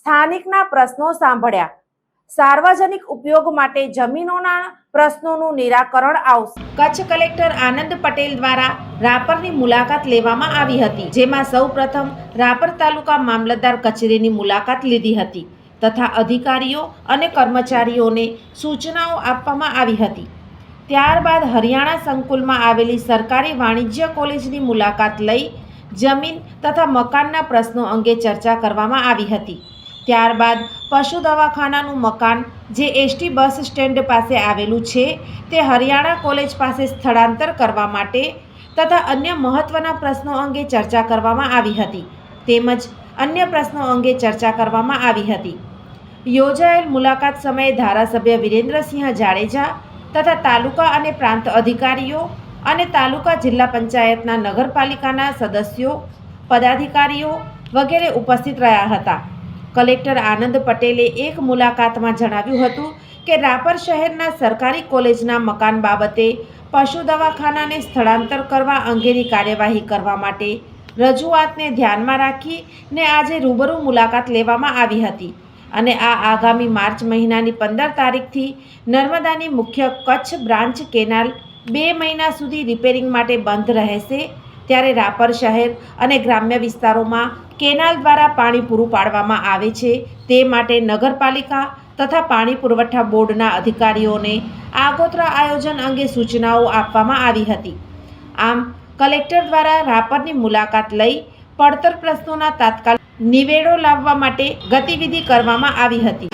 સ્થાનિકના પ્રશ્નો સાંભળ્યા. સાર્વજનિક ઉપયોગ માટે જમીનોના પ્રશ્નોનું નિરાકરણ આવશે. કચ્છ કલેક્ટર આનંદ પટેલ દ્વારા રાપરની મુલાકાત લેવામાં આવી હતી, જેમાં સૌપ્રથમ રાપર તાલુકા મામલતદાર કચેરીની મુલાકાત લીધી હતી તથા અધિકારીઓ અને કર્મચારીઓને સૂચનાઓ આપવામાં આવી હતી. ત્યારબાદ હરિયાણા સંકુલમાં આવેલી સરકારી વાણિજ્ય કોલેજની મુલાકાત લઈ જમીન તથા મકાનના પ્રશ્નો અંગે ચર્ચા કરવામાં આવી હતી. ત્યારબાદ પશુ દવાખાનાનું મકાન જે એસટી બસ સ્ટેન્ડ પાસે આવેલું છે, તે હરિયાણા કોલેજ પાસે સ્થળાંતર કરવા માટે તથા અન્ય મહત્ત્વના પ્રશ્નો અંગે ચર્ચા કરવામાં આવી હતી. તેમજ અન્ય પ્રશ્નો અંગે ચર્ચા કરવામાં આવી હતી. યોજાયેલ મુલાકાત સમયે ધારાસભ્ય વિરેન્દ્રસિંહ જાડેજા તથા તાલુકા અને પ્રાંત અધિકારીઓ અને તાલુકા જિલ્લા પંચાયતના નગરપાલિકાના સદસ્યો, પદાધિકારીઓ વગેરે ઉપસ્થિત રહ્યા હતા. કલેક્ટર આનંદ પટેલે એક મુલાકાતમાં જણાવ્યું હતું કે રાપર શહેરના સરકારી કોલેજના મકાન બાબતે પશુ દવાખાનાને સ્થળાંતર કરવા અંગેની કાર્યવાહી કરવા માટે રજૂઆતને ધ્યાનમાં રાખીને આજે રૂબરૂ મુલાકાત લેવામાં આવી હતી અને આ આગામી માર્ચ મહિનાની પંદર તારીખથી નર્મદાની મુખ્ય કચ્છ બ્રાન્ચ કેનાલ બે મહિના સુધી રિપેરિંગ માટે બંધ રહેશે. ત્યારે રાપર શહેર અને ગ્રામ્ય વિસ્તારોમાં કેનાલ દ્વારા પાણી પૂરું પાડવામાં આવે છે. તે માટે નગરપાલિકા તથા પાણી પુરવઠા બોર્ડના અધિકારીઓને આગોતરા આયોજન અંગે સૂચનાઓ આપવામાં આવી હતી. આમ, કલેક્ટર દ્વારા રાપરની મુલાકાત લઈ પડતર પ્રશ્નોના તાત્કાલિક નિવેડો લાવવા માટે ગતિવિધિ કરવામાં આવી હતી.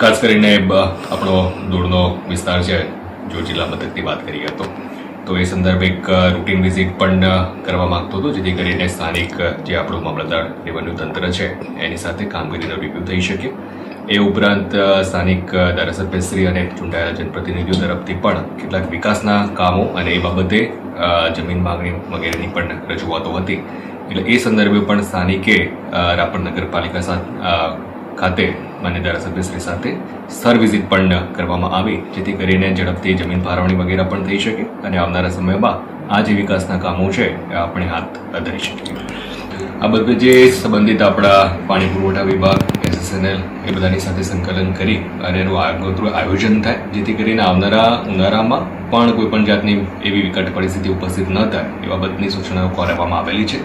ખાસ કરીને આપણો દૂરનો વિસ્તાર છે, જો જિલ્લા મથકની વાત કરીએ તો. તો એ સંદર્ભે એક રૂટીન વિઝિટ પણ કરવા માંગતો હતો, જેથી કરીને સ્થાનિક જે આપણું મામલતદાર રેવન્યુ તંત્ર છે, એની સાથે કામગીરીનો રિવ્યૂ થઈ શકે. એ ઉપરાંત સ્થાનિક ધારાસભ્ય ધારાસભ્યશ્રી અને ચૂંટાયેલા જનપ્રતિનિધિઓ તરફથી પણ કેટલાક વિકાસના કામો અને એ બાબતે જમીન માંગણી વગેરેની પણ રજૂઆતો હતી. એટલે એ સંદર્ભે પણ સ્થાનિકે રાપર નગરપાલિકા સાથે ખાતે માન્ય ધારાસભ્યશ્રી સાથે સ્થળ વિઝિટ પણ કરવામાં આવી, જેથી કરીને ઝડપથી જમીન ફાળવણી વગેરે પણ થઈ શકે અને આવનારા સમયમાં આ જે વિકાસના કામો છે, એ આપણે હાથ ધરી શકીએ. આ બધું જે સંબંધિત આપણા પાણી પુરવઠા વિભાગ, એસએસએનએલ, એ બધાની સાથે સંકલન કરી અને એનું આગોતરું આયોજન થાય, જેથી કરીને આવનારા ઉનાળામાં પણ કોઈપણ જાતની એવી વિકટ પરિસ્થિતિ ઉપસ્થિત ન થાય, એ બાબતની સૂચનાઓ કરવામાં આવેલી છે.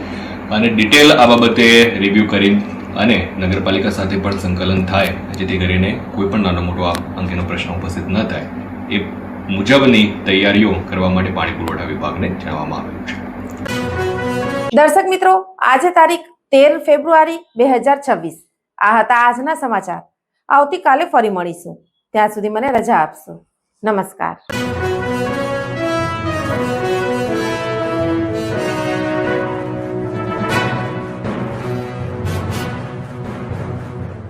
અને ડિટેલ આ બાબતે રિવ્યૂ કરી અને નગરપાલિકા સાથે પણ સંકલન થાય, જેથી કરીને કોઈ પણ નાનો મોટો આ અંગેનો પ્રશ્ન ઉપસ્થિત ન થાય. એ મુજબની તૈયારીઓ કરવા માટે પાણી પુરવઠા વિભાગને જણાવવામાં આવ્યું છે. દર્શક મિત્રો, આજે તારીખ તેર ફેબ્રુઆરી બે હજાર છવ્વીસ. આ હતા આજના સમાચાર. આવતીકાલે ફરી મળીશું. ત્યાં સુધી મને રજા આપશો. નમસ્કાર.